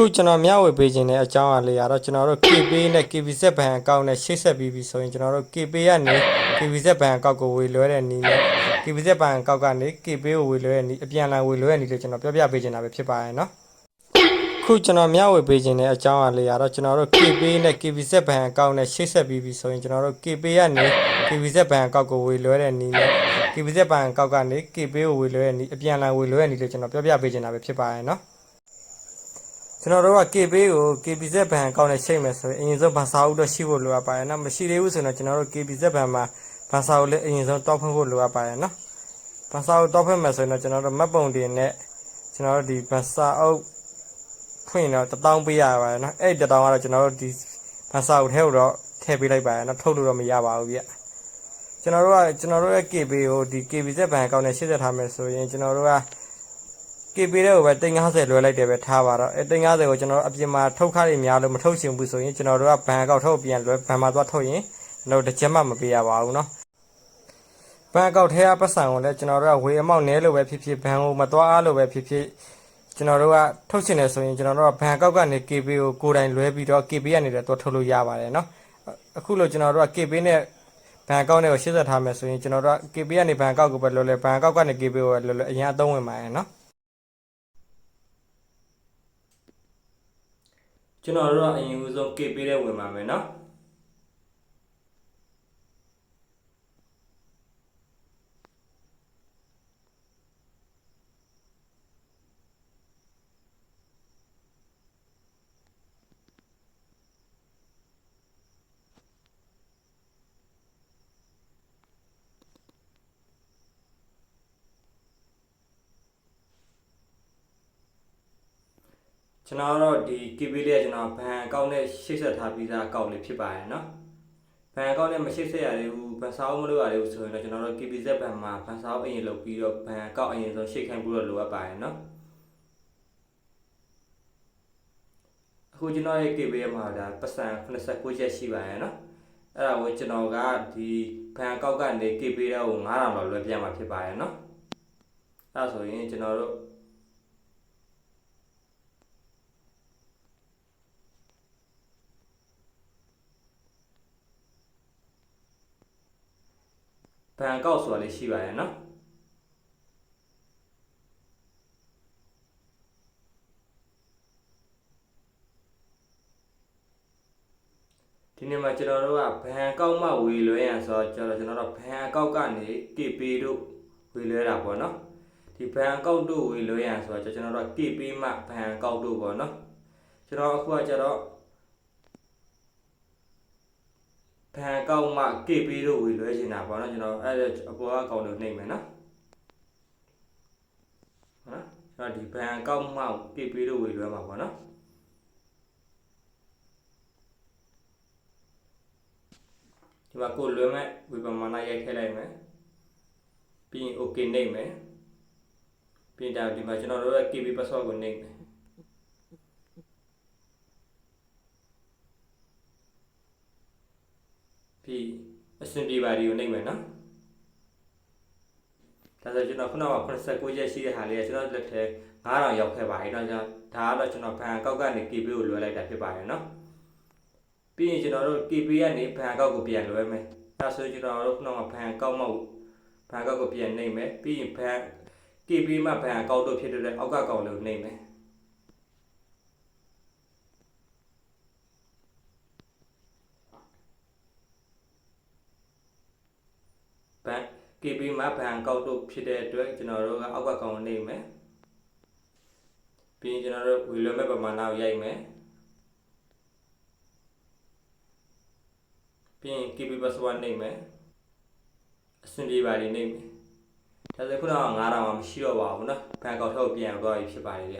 အခုကျွန်တော်မျှဝေပေးခြင်းတဲ့အကြောင်းအရာလေးကတော့ကျွန်တော်တို့ KP နဲ့ KBZ ဘဏ်အကောင့်နဲ့ချိတ်ဆက်ပြီးပြီဆိုရင်ကျွန်တော်တို့ KP ကနေ KBZ ဘဏ်အကောင့်ကိုဝေလွှဲတဲ့နည်းနဲ့ KBZ ဘဏ်အကောင့်ကနေ KP ကိုဝေလွှဲတဲ့နည်းအပြန်အလှန်ဝေလွှဲတဲ့နည်းလို့ကျွန်တော်ပြောပြပေးခြင်းတာပဲဖြစ်ပါရဲ့နော်အခုကျွန်တော်မျှဝေပေးခြင်းတဲ့အကြောင်းအရာလေးကတော့ကျွန်တော်တို့ KP နဲ့ KBZ ဘဏ်အကောင့်နဲ့ချိတ်ဆက်ပြီးပြီဆိုရင်ကျွန်တော်တို့ KP ကနေ KBZ ဘဏ်အကောင့်ကိုဝေလွှဲတဲ့နည်းနဲ့ KBZ ဘဏ်အကောင့်ကနေ KP ကိုဝေလွှဲတဲ့နည်းအပြန်အလှန်ဝေလွှဲတဲ့နည်းလို့ကျွန်တော်ပြောပြပေးခြင်းတာပဲဖြစ်ပါရဲ့နော် ကျွန်တော်တို့က KB ကို KBZ ဘဏ်အကောင့်နဲ့ချိတ်မယ်ဆိုရင်အရင်ဆုံးဘာသာအုပ်တော့ရှိဖို့လိုအပ်ပါတယ်နော်မရှိသေးဘူးဆိုတော့ကျွန်တော်တို့ KBZ ဘဏ်မှာဘာသာအုပ်လည်းအရင်ဆုံးတောက်ဖွင့်ဖို့လိုအပ်ပါတယ်နော်ဘာသာအုပ်တောက်ဖွင့်မယ်ဆိုရင်တော့ကျွန်တော်တို့မှတ်ပုံတင်နဲ့ကျွန်တော်တို့ဒီဘာသာအုပ်ဖွင့်တော့1000ပေးရပါတယ်နော်အဲ့ဒီ1000ကတော့ကျွန်တော်တို့ဒီဘာသာအုပ်ထဲကိုတော့ထည့်ပေးလိုက်ပါတယ်နော်ထုတ်လို့တော့မရပါဘူးဗျကျွန်တော်တို့ကကျွန်တော်တို့ရဲ့ KB ကိုဒီ KBZ ဘဏ်အကောင့်နဲ့ချိတ်ဆက်ထားမယ်ဆိုရင်ကျွန်တော်တို့က KP တဲ့ကိုပဲ350လွှဲလိုက်တယ်ပဲထားပါတော့အဲ350ကိုကျွန်တော်တို့အပြင်မှာထုတ်ခါတွေများလို့မထုတ်ချင်ဘူးဆိုရင်ကျွန်တော်တို့ကဘန်အကောက်ထုတ်ပြန်လွှဲဘန်မှာသွားထုတ်ရင်ကျွန်တော်တို့တစ်ချက်မှမပေးရပါဘူးเนาะဘန်အကောက်ထဲကပတ်စံကိုလည်းကျွန်တော်တို့ကဝေအမောက်နဲလို့ပဲဖြစ်ဖြစ်ဘန်ကိုမသွားအားလို့ပဲဖြစ်ဖြစ်ကျွန်တော်တို့ကထုတ်ချင်တယ်ဆိုရင်ကျွန်တော်တို့ကဘန်အကောက်ကနေ KP ကိုကိုယ်တိုင်လွှဲပြီးတော့ KP ကနေလည်းသွားထုတ်လို့ရပါတယ်เนาะအခုလို့ကျွန်တော်တို့က KP နဲ့ဘန်အကောက်နဲ့ကိုရှင်းဆက်ထားမယ်ဆိုရင်ကျွန်တော်တို့က KP ကနေဘန်အကောက်ကိုပဲလွှဲလဲဘန်အကောက်ကနေ KP ကိုပဲလွှဲလဲအရင်အသုံးဝင်ပါတယ်เนาะ ကျွန်တော်တို့ကအရင်ဦးဆုံး K ပေးတဲ့ဝင်ပါမယ်เကျွန်တော်ကတော့ဒီ KB လေးကျွန်တော်ဘဏ်အကောင့်နဲ့ရှေ့ဆက်ထားပြီးသားအကောင့်လေးဖြစ်ပါတယ်နော်ဘဏ်အကောင့်နဲ့မရှေ့ဆက်ရသေးဘူးဘဏ်စာအုပ်မလုပ်ရသေးဘူးဆိုရင်တော့ကျွန်တော်တို့ KBZ ဘဏ်မှာဘဏ်စာအုပ်အရင်လုပ်ပြီးတော့ဘဏ်အကောင့်အရင်ဆုံးရှေ့ခိုင်းဖို့တော့လိုအပ်ပါတယ်နော်အခုကျွန်တော်ရဲ့ KB မှာဒါပတ်စံ89ချက်ရှိပါတယ်နော်အဲ့ဒါကိုကျွန်တော်ကဒီဘဏ်အကောင့်ကနေ KB တော့9000လောက်လွှဲပြန်มาဖြစ်ပါတယ်နော်အဲ့ဒါဆိုရင်ကျွန်တော်တို့ ဘန်ကောက်ဆိုတာလေးရှိပါရဲ့နော်ဒီနေ့မှာကျွန်တော်တို့ကဘန်ကောက်မှဝေလွှဲရန်ဆိုတော့ကျွန်တော်ကျွန်တော်တို့ဘန်ကောက်ကနေ KP တို့ဝေလွှဲတာပေါ့နော်ဒီဘန်ကောက်တို့ဝေလွှဲရန်ဆိုတော့ကျွန်တော်တို့ KP မှဘန်ကောက်တို့ပေါ့နော်ကျွန်တော်အခုကကျတော့ ဘန်ကောက်မှ KP တို့ဝေလွှဲချင်တာပေါ့နော်ကျွန်တော်အဲ့ဒါအပေါ်ကအကောင့်တို့နှိမ့်မယ်နော်ဟုတ်နော်ကျွန်တော်ဒီဘန်ကောက်မှ KP တို့ဝေလွှဲမှာပေါ့နော်ဒီမှာကိုလွယ်မဲ့ဝေပမာဏရိုက်ထည့်လိုက်မယ်ပြီးရင် okay နှိပ်မယ်ပြီးရင်ဒါဒီမှာကျွန်တော်တို့ရဲ့ KB password ကိုနှိပ်မယ် ဒီအဆင်ပြေပါတွေကိုနှိမ့်မယ်နော်ဒါဆိုကျွန်တော်ခုနက89ရက်ရှိတဲ့ဟာလေးကကျွန်တော်လက်ထဲ9000ရောက်ခဲ့ပါတယ်တော့ကျွန်တော်ဒါကတော့ကျွန်တော်ဘဏ်ကောက်ကနေ KB ကိုလွှဲလိုက်တာဖြစ်ပါတယ်နော်ပြီးရင်ကျွန်တော်တို့ KB ကနေဘဏ်ကောက်ကိုပြန်လွှဲမယ်ဒါဆိုကျွန်တော်တို့ခုနကဘဏ်ကောက်မဟုတ်ဘဏ်ကောက်ကိုပြန်နှိမ့်မယ်ပြီးရင်ဘဏ် KB မှာဘဏ်ကောက်တို့ဖြစ်တဲ့အောက်ကကောင်လို့နှိမ့်မယ် န် KP မှာဘန်ကောက်တို့ဖြစ်တဲ့အတွက်ကျွန်တော်တို့ကအောက်ကကောင်ကိုနှိမ့်မယ်ပြီးရင်ကျွန်တော်တို့ဝီလွယ်မဲ့ပမာဏကိုရိုက်မယ် ပြီးရင် KB password နှိပ်မယ်အဆင်ပြေပါလိမ့်နှိပ်မယ်ဒါဆိုခုနက9000မှမရှိတော့ပါဘူးเนาะဘန်ကောက်ထုတ်ပြန်သွားပြီဖြစ်ပါလေဗျ